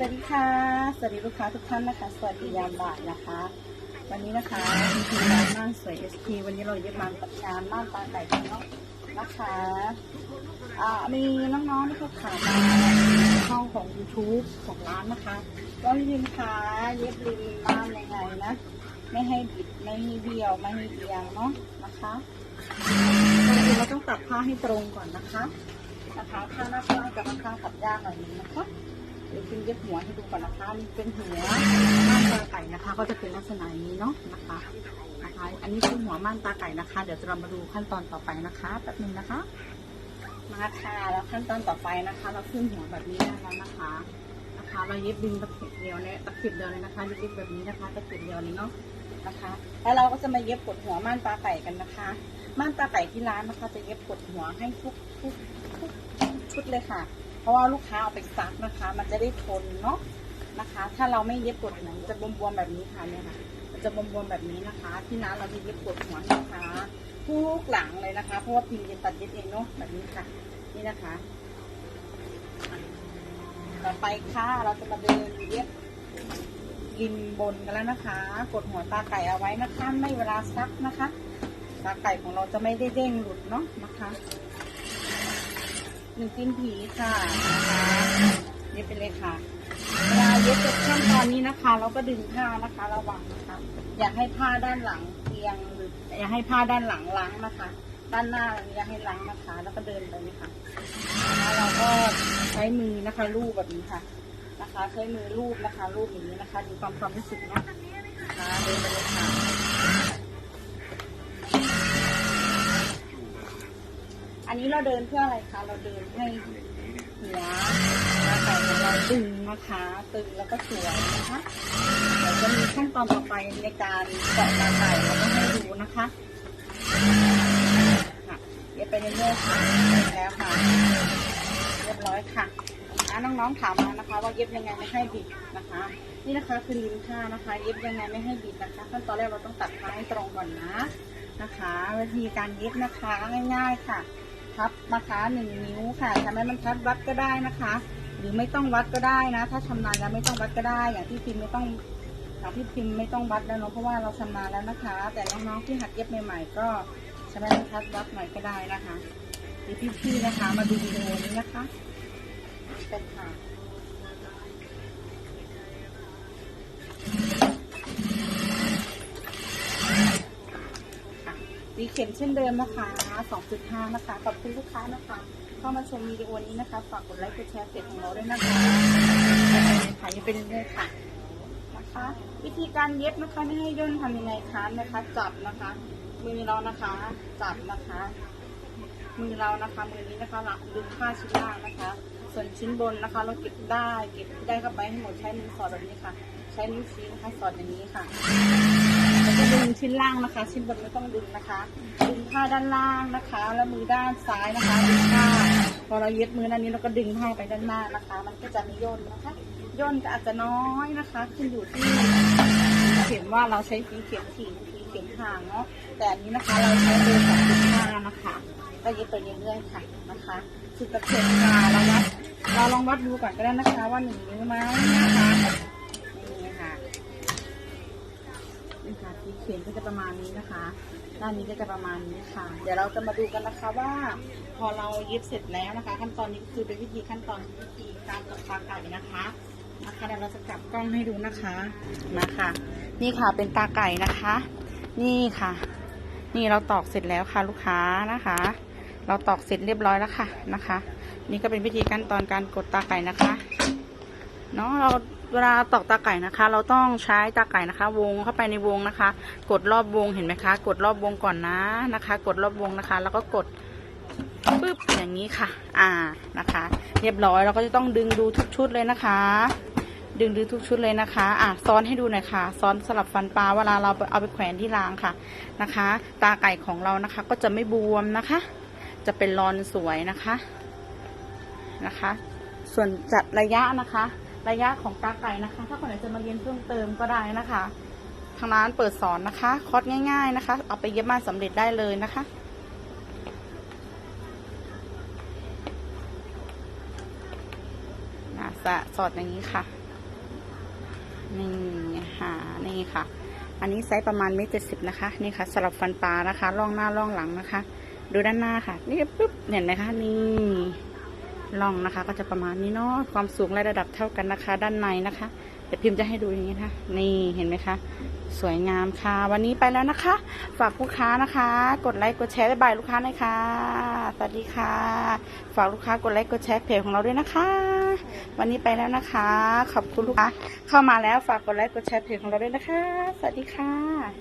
สวัสดีค่ะ สวัสดีลูกค้าทุกท่านนะคะ สวัสดียามบ่ายนะคะ วันนี้นะคะทีมงานม่านสวย SP วันนี้เราเย็บมาตัดงานม่านตาไก่กันเนาะนะคะอ่ามีน้องๆที่เขาถามมาในช่องของ YouTube ของร้านนะคะก็ริมค้าเย็บริมม่านยังไงนะ ไม่ให้บิดไม่ให้เบี้ยวไม่ให้เอียงเนาะนะคะก่อนอื่นเราต้องตัดผ้าให้ตรงก่อนนะคะนะคะผ้าหน้าผ้ากับผ้าตัดยากหน่อยนึงนะคะ เดี๋ยวคุณเย็บหัวให้ดูก่อนนะคะนี่เป็นหัวม่านตาไก่นะคะ ก็จะเป็นลักษณะนี้เนาะนะคะนะคะ อันนี้คือหัวม่านตาไก่นะคะ เดี๋ยวจะเรามาดูขั้นตอนต่อไปนะคะแป๊บนึงนะคะมาค่ะแล้วขั้นตอนต่อไปนะคะ เราขึ้นหัวแบบนี้ได้แล้วนะคะนะคะเราเย็บดึงตะเข็บเดียวเนี่ยตะเข็บเดียวเลยนะคะเย็บแบบนี้นะคะตะเข็บเดียวเลยเนาะนะคะ แล้วเราก็จะมาเย็บกดหัวม่านตาไก่กันนะคะ ม่านตาไก่ที่ร้านนะคะ จะเย็บกดหัวให้ทุกทุกทุกชุดเลยค่ะ ราะว่าลูกค้าเอาไปซักนะคะ มันจะได้ทนเนาะนะคะ ถ้าเราไม่เย็บกดหัวมันจะบวมๆแบบนี้ค่ะเนี่ยค่ะมันจะบวมๆแบบนี้นะคะ ที่ร้านเราจะเย็บกดหัวให้ลูกค้าทุกหลังเลยนะคะ เพราะว่าพิมพ์จะตัดเย็บเองเนาะแบบนี้ค่ะ นี่นะคะ ต่อไปค่ะเราจะมาเดินเย็บริมบนกันแล้วนะคะ กดหัวตาไก่เอาไว้นะคะ ไม่เวลาซักนะคะ ตาไก่ของเราจะไม่ได้เด้งหลุดเนาะนะคะ หนึ่งตีนผีค่ะนะคะเย็บไปเลยค่ะเวลาเย็บจบขั้นตอนนี้นะคะ เราก็ดึงผ้านะคะ ระวังนะคะอย่าให้ผ้าด้านหลังเอียงหรืออย่าให้ผ้าด้านหลังล้างนะคะ ด้านหน้าอย่าให้ล้างนะคะ แล้วก็เดินไปนี่ค่ะแล้วเราก็ใช้มือนะคะลูบแบบนี้ค่ะ นะคะ ใช้มือลูบนะคะลูบอย่างนี้นะคะดูความความรู้สึกนะนะคะเดินไปเลยค่ะ อันนี้เราเดินเพื่ออะไรคะ เราเดินให้หัวตาไก่ของเราตึงนะคะตึงแล้วก็สวยนะคะเดี๋ยวจะมีขั้นตอนต่อไปในการเจาะตาไก่เราก็ให้ดูนะคะค่ะเดี๋ยวไปเรื่อยๆค่ะแล้วค่ะเรียบร้อยค่ะน้องๆถามมานะคะ ว่าเย็บยังไงไม่ให้บิดนะคะ นี่นะคะคือลิ้นผ้านะคะ เย็บยังไงไม่ให้บิดนะคะขั้นตอนแรกเราต้องตัดผ้าให้ตรงก่อนนะนะคะ วิธีการเย็บนะคะง่ายๆค่ะ นะคะหนึ่งนิ้วค่ะทำให้มันชัดวัดก็ได้นะคะ หรือไม่ต้องวัดก็ได้นะ ถ้าชำนาญแล้วไม่ต้องวัดก็ได้ อย่างที่พิมไม่ต้องอย่างที่พิมไม่ต้องวัดแล้วเนาะเพราะว่าเราชำนาญแล้วนะคะ แต่น้องๆที่หัดเย็บใหม่ๆก็ให้มันชัดวัดหน่อยก็ได้นะคะหรือพี่ๆนะคะ มาดูวิดีโอนี้นะคะเป็นค่ะ มีเข็มเช่นเดิมนะคะ 2.5 นะคะ ขอบคุณลูกค้านะคะ เข้ามาชมวิดีโอนี้นะคะ ฝากกดไลค์ กดแชร์เพจของเราด้วยนะคะขายยังเป็นเรื่อยค่ะนะคะ วิธีการเย็บนะคะไม่ให้ย่นทำยังไงคะนะคะ จับนะคะ มือเรานะคะ จับนะคะ มือเรานะคะ มือนี้นะคะหลักดึงผ้าชิ้นล่างนะคะ ส่วนชิ้นบนนะคะ เราเก็บได้ เก็บได้เข้าไปให้หมด ใช้มือสอดแบบนี้ค่ะ ใช้นิ้วชี้นะคะ สอดอย่างนี้ค่ะ ชิ้นล่างนะคะ ชิ้นบนไม่ต้องดึงนะคะดึงผ้าด้านล่างนะคะ แล้วมือด้านซ้ายนะคะดึงผ้าพอเราเย็บมือด้านนี้เราก็ดึงผ้าไปด้านหน้านะคะ มันก็จะไม่ย่นนะคะย่นก็อาจจะน้อยนะคะ ขึ้นอยู่ที่เข็มว่าเราใช้สีเข็มถี่สีเข็มห่างเนาะแต่อันนี้นะคะเราใช้เบอร์สองจุดห้านะคะก็เย็บไปเรื่อยๆค่ะนะคะสุดตะเข็บค่ะเราวัดเราลองวัดดูก่อนก็ได้นะคะว่าหนึ่งนิ้วไหมนะคะนี่ค่ะนี่ค่ะ สีเข็มก็จะประมาณนี้นะคะ ด้านนี้ก็จะประมาณนี้ค่ะ เดี๋ยวเราจะมาดูกันนะคะว่า พอเราเย็บเสร็จแล้วนะคะ ขั้นตอนนี้ก็คือเป็นวิธีขั้นตอนวิธีการตกตาไก่นะคะนะคะเดี๋ยวเราจะกลับกล้องให้ดูนะคะมาค่ะนี่ค่ะเป็นตาไก่นะคะ นี่ค่ะ นี่เราตอกเสร็จแล้วค่ะลูกค้านะคะ เราตอกเสร็จเรียบร้อยแล้วค่ะนะคะ นี่ก็เป็นวิธีขั้นตอนการกดตาไก่นะคะเนาะเรา เวลาตอกตาไก่นะคะ เราต้องใช้ตาไก่นะคะ วงเข้าไปในวงนะคะ กดรอบวงเห็นไหมคะ กดรอบวงก่อนนะนะคะ กดรอบวงนะคะ แล้วก็กดปึ๊บอย่างนี้ค่ะ อ่านะคะ เรียบร้อยเราก็จะต้องดึงดูทุกชุดเลยนะคะ ดึงดูทุกชุดเลยนะคะ อะซ้อนให้ดูหน่อยค่ะ ซ้อนสลับฟันปลาเวลาเราเอาไปแขวนที่รางค่ะนะคะ ตาไก่ของเรานะคะ ก็จะไม่บวมนะคะ จะเป็นรอนสวยนะคะนะคะ ส่วนจัดระยะนะคะ ระยะของตาไก่นะคะ ถ้าคนไหนจะมาเรียนเพิ่มเติมก็ได้นะคะ ทางร้านเปิดสอนนะคะคอร์สง่าย ๆนะคะ เอาไปเย็บมาสำเร็จได้เลยนะคะนะสะสอดอย่างนี้ค่ะ นี่ค่ะ นี่ค่ะ อันนี้ไซส์ประมาณเมตรเจ็ดสิบนะคะ นี่ค่ะสำหรับฟันปลานะคะ ล่องหน้าล่องหลังนะคะ ดูด้านหน้าค่ะ นี่ปุ๊บ เห็นไหมคะ นี่ ล่องนะคะ ก็จะประมาณนี้เนาะความสูงและระดับเท่ากันนะคะ ด้านในนะคะเดี๋ยวพิมพ์จะให้ดูอย่างนี้นะนี่เห็นไหมคะ สวยงามค่ะ วันนี้ไปแล้วนะคะ ฝากลูกค้านะคะ กดไลค์กดแชร์บายลูกค้าหน่อยค่ะสวัสดีค่ะ ฝากลูกค้ากดไลค์กดแชร์เพจของเราด้วยนะคะ วันนี้ไปแล้วนะคะ ขอบคุณลูกค้าเข้ามาแล้วฝากกดไลค์กดแชร์เพจของเราด้วยนะคะ สวัสดีค่ะ